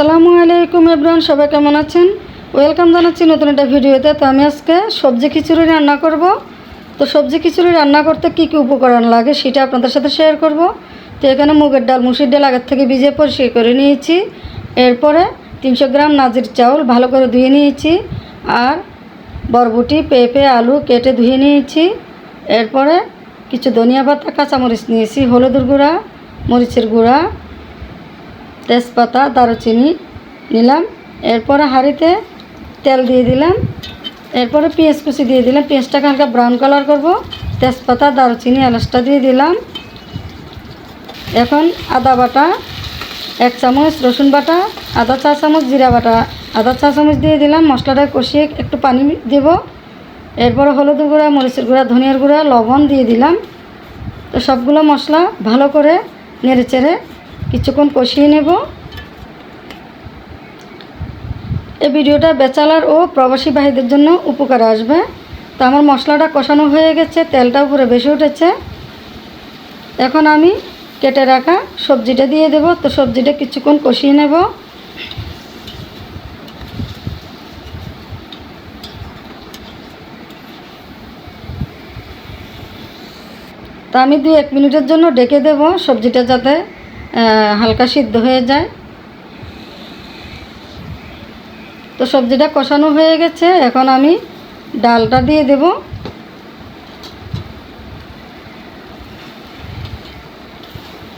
আসসালামু আলাইকুম এভরিওয়ান, সবাই কেমন আছেন? ওয়েলকাম জানাচ্ছি নতুন একটা ভিডিওতে। তো আমি আজকে সবজি খিচুড়ি রান্না করব। তো সবজি খিচুড়ি রান্না করতে কী কী উপকরণ লাগে সেটা আপনাদের সাথে শেয়ার করব। তো এখানে মুগের ডাল, মুসির ডাল আগের থেকে ভিজিয়ে পরিষ্কার করে নিয়েছি। এরপরে তিনশো গ্রাম নাজির চাউল ভালো করে ধুয়ে নিয়েছি। আর বরবটি, পেঁপে, আলু কেটে ধুয়ে নিয়েছি। এরপরে কিছু ধনিয়া পাতা, কাঁচামরিচ নিয়েছি, হলুদের গুঁড়া, মরিচের গুঁড়া তেজপাতা, দারুচিনি নিলাম। এরপরে হাঁড়িতে তেল দিয়ে দিলাম। এরপরে পেঁয়াজ কুচি দিয়ে দিলাম। পেঁয়াজটাকে হালকা ব্রাউন কালার করব। তেজপাতা, দারুচিনি, এলাচটা দিয়ে দিলাম। এখন আদা বাটা, এক চামচ রসুন বাটা আধা চা চামচ জিরা বাটা। আধা চা চামচ দিয়ে দিলাম। মশলাটা কষিয়ে একটু পানি দেব। এরপরে হলুদ গুঁড়া, মরিচের গুঁড়া, ধনিয়ার গুঁড়া, লবণ দিয়ে দিলাম। তো সবগুলো মশলা ভালো করে নেড়ে চেড়ে কিছুক্ষণ কষিয়ে নেব। এই ভিডিওটা বেচালার ও প্রবাসী ভাইদের জন্য উপকার আসবে। তো আমার মশলাটা কষানো হয়ে গেছে, তেলটা উপরে বেশি উঠেছে। এখন আমি কেটে রাখা সবজিটা দিয়ে দেব। তো সবজিটা কিছুক্ষণ কষিয়ে নেব। তা আমি দুই এক মিনিটের জন্য ডেকে দেব সবজিটা যাতে হালকা সিদ্ধ হয়ে যায়। তো সবজিটা কষানো হয়ে গেছে, এখন আমি ডালটা দিয়ে দেব।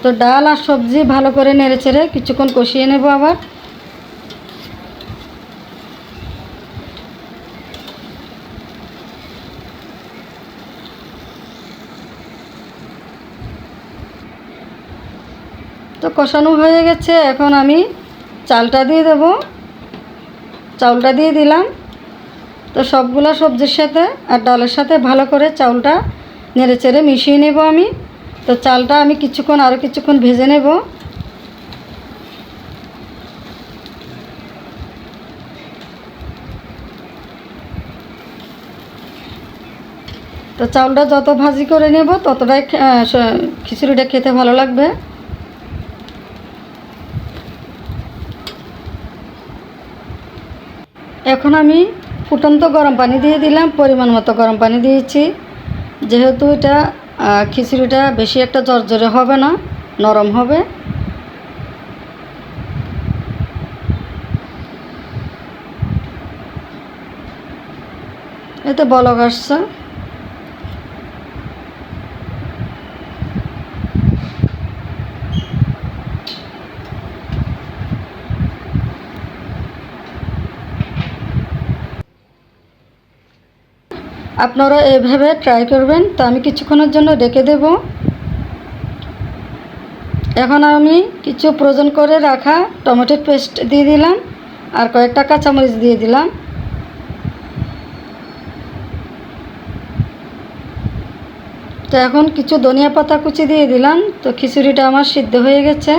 তো ডাল আর সবজি ভালো করে নেড়ে চেড়ে কিছুক্ষণ কষিয়ে নেব আবার। তো কষানো হয়ে গেছে, এখন আমি চালটা দিয়ে দেব। চাউলটা দিয়ে দিলাম। তো সবগুলা সবজির সাথে আর ডালের সাথে ভালো করে চাউলটা নেড়ে চেড়ে মিশিয়ে নেব আমি। তো চালটা আমি কিছুক্ষণ আরও কিছুক্ষণ ভেজে নেব। তো চাউলটা যত ভাজি করে নেব, ততটাই খিচুড়িটা খেতে ভালো লাগবে। এখন আমি ফুটন্ত গরম পানি দিয়ে দিলাম, পরিমাণ মতো গরম পানি দিয়েছি। যেহেতু এটা খিচুড়িটা বেশি একটা জর্জরে হবে না, নরম হবে। এতে বলক আসছে। আপনারা এভাবে ট্রাই করবেন, তো আমি কিছুক্ষণের জন্য রেখে দেব। এখন আমি কিছু প্রয়োজন করে রাখা টমেটোর পেস্ট দিয়ে দিলাম, আর কয়েকটা কাঁচামরিচ দিয়ে দিলাম। তো এখন কিছু ধনিয়া পাতা কুচি দিয়ে দিলাম, তো খিচুড়িটা আমার সিদ্ধ হয়ে গেছে।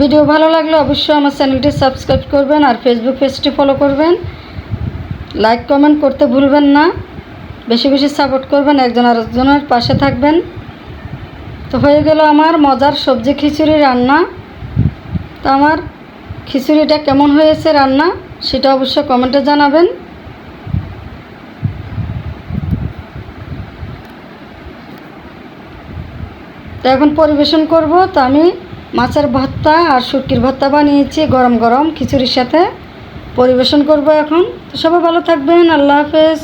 ভিডিও ভালো লাগলে অবশ্যই আমার চ্যানেলটি সাবস্ক্রাইব করবেন আর ফেসবুক পেজটি ফলো করবেন। লাইক কমেন্ট করতে ভুলবেন না। বেশি বেশি সাপোর্ট করবেন, একজন আরেকজনের পাশে থাকবেন। তো হয়ে গেল আমার মজার সবজি খিচুড়ি রান্না। তো আমার খিচুড়িটা কেমন হয়েছে রান্না, সেটা অবশ্যই কমেন্টে জানাবেন। তো এখন পরিবেশন করব। তো আমি মাছের ভর্তা আর শুটকির ভর্তা বানিয়েছি গরম গরম খিচুড়ির সাথে। পরিবেশন করব এখন। তো সবাই ভালো থাকবেন। আল্লাহ হাফেজ।